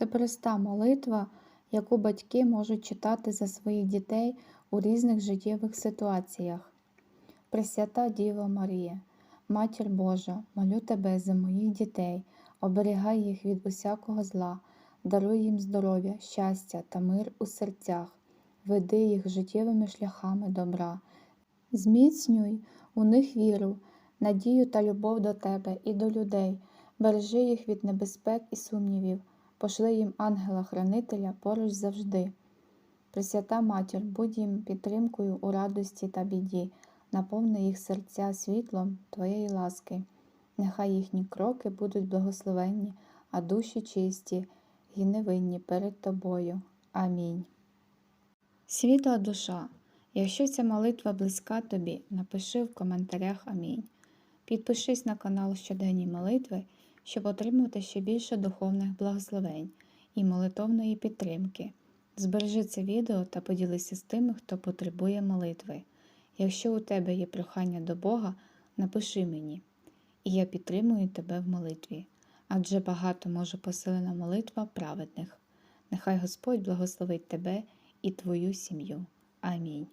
Це проста молитва, яку батьки можуть читати за своїх дітей у різних життєвих ситуаціях. Пресвята Діво Марія, Матір Божа, молю тебе за моїх дітей, оберігай їх від усякого зла, даруй їм здоров'я, щастя та мир у серцях, веди їх життєвими шляхами добра, зміцнюй у них віру, надію та любов до тебе і до людей, бережи їх від небезпек і сумнівів, пошли їм ангела-хранителя поруч завжди. Пресвята Матір, будь їм підтримкою у радості та біді, наповни їх серця світлом Твоєї ласки. Нехай їхні кроки будуть благословенні, а душі чисті і невинні перед Тобою. Амінь. Світла душа, якщо ця молитва близька тобі, напиши в коментарях Амінь. Підпишись на канал Щоденні молитви, щоб отримувати ще більше духовних благословень і молитовної підтримки. Збережи це відео та поділися з тими, хто потребує молитви. Якщо у тебе є прохання до Бога, напиши мені, і я підтримую тебе в молитві, адже багато може посилена молитва праведних. Нехай Господь благословить тебе і твою сім'ю. Амінь.